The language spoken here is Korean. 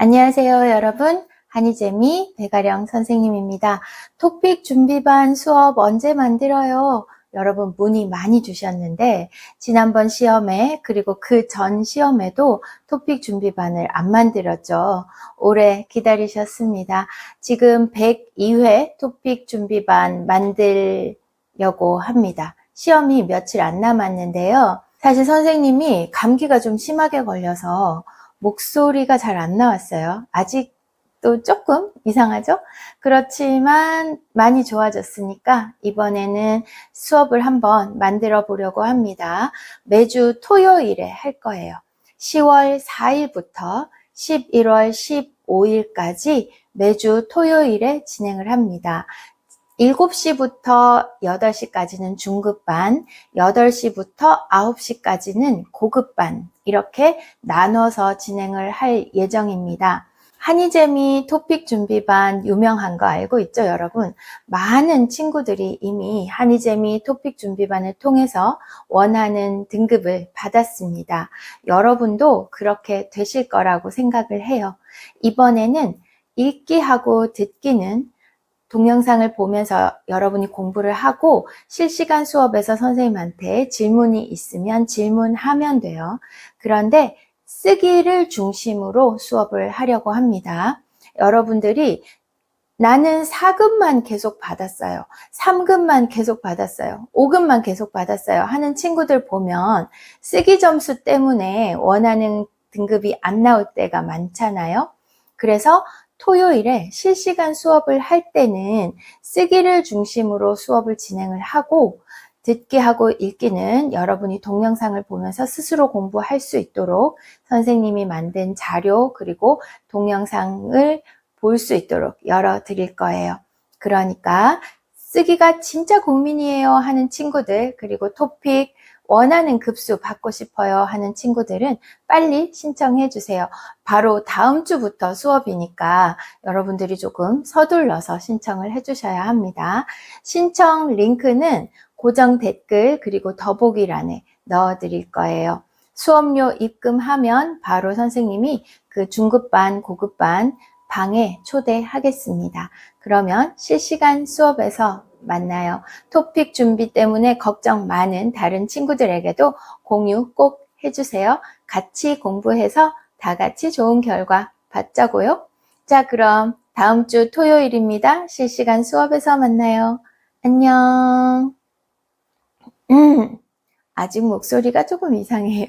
안녕하세요, 여러분. 한이재미 배가령 선생님입니다. 토픽 준비반 수업 언제 만들어요? 여러분 문의 많이 주셨는데 지난번 시험에 그리고 그 전 시험에도 토픽 준비반을 안 만들었죠. 오래 기다리셨습니다. 지금 102회 토픽 준비반 만들려고 합니다. 시험이 며칠 안 남았는데요. 사실 선생님이 감기가 좀 심하게 걸려서 목소리가 잘 안 나왔어요. 아직도 조금 이상하죠? 그렇지만 많이 좋아졌으니까 이번에는 수업을 한번 만들어 보려고 합니다. 매주 토요일에 할 거예요. 10월 4일부터 11월 15일까지 매주 토요일에 진행을 합니다. 7시부터 8시까지는 중급반, 8시부터 9시까지는 고급반, 이렇게 나눠서 진행을 할 예정입니다. 한이재미 토픽 준비반 유명한 거 알고 있죠, 여러분? 많은 친구들이 이미 한이재미 토픽 준비반을 통해서 원하는 등급을 받았습니다. 여러분도 그렇게 되실 거라고 생각을 해요. 이번에는 읽기하고 듣기는 동영상을 보면서 여러분이 공부를 하고 실시간 수업에서 선생님한테 질문이 있으면 질문하면 돼요. 그런데 쓰기를 중심으로 수업을 하려고 합니다. 여러분들이 나는 4급만 계속 받았어요. 3급만 계속 받았어요. 5급만 계속 받았어요. 하는 친구들 보면 쓰기 점수 때문에 원하는 등급이 안 나올 때가 많잖아요. 그래서 토요일에 실시간 수업을 할 때는 쓰기를 중심으로 수업을 진행을 하고 듣기 하고 읽기는 여러분이 동영상을 보면서 스스로 공부할 수 있도록 선생님이 만든 자료 그리고 동영상을 볼 수 있도록 열어 드릴 거예요. 그러니까 쓰기가 진짜 고민이에요 하는 친구들 그리고 토픽 원하는 급수 받고 싶어요 하는 친구들은 빨리 신청해 주세요. 바로 다음 주부터 수업이니까 여러분들이 조금 서둘러서 신청을 해 주셔야 합니다. 신청 링크는 고정 댓글 그리고 더보기란에 넣어 드릴 거예요. 수업료 입금하면 바로 선생님이 그 중급반, 고급반 방에 초대하겠습니다. 그러면 실시간 수업에서 만나요. 토픽 준비 때문에 걱정 많은 다른 친구들에게도 공유 꼭 해주세요. 같이 공부해서 다 같이 좋은 결과 받자고요. 자, 그럼 다음 주 토요일입니다. 실시간 수업에서 만나요. 안녕. 음, 아직 목소리가 조금 이상해요.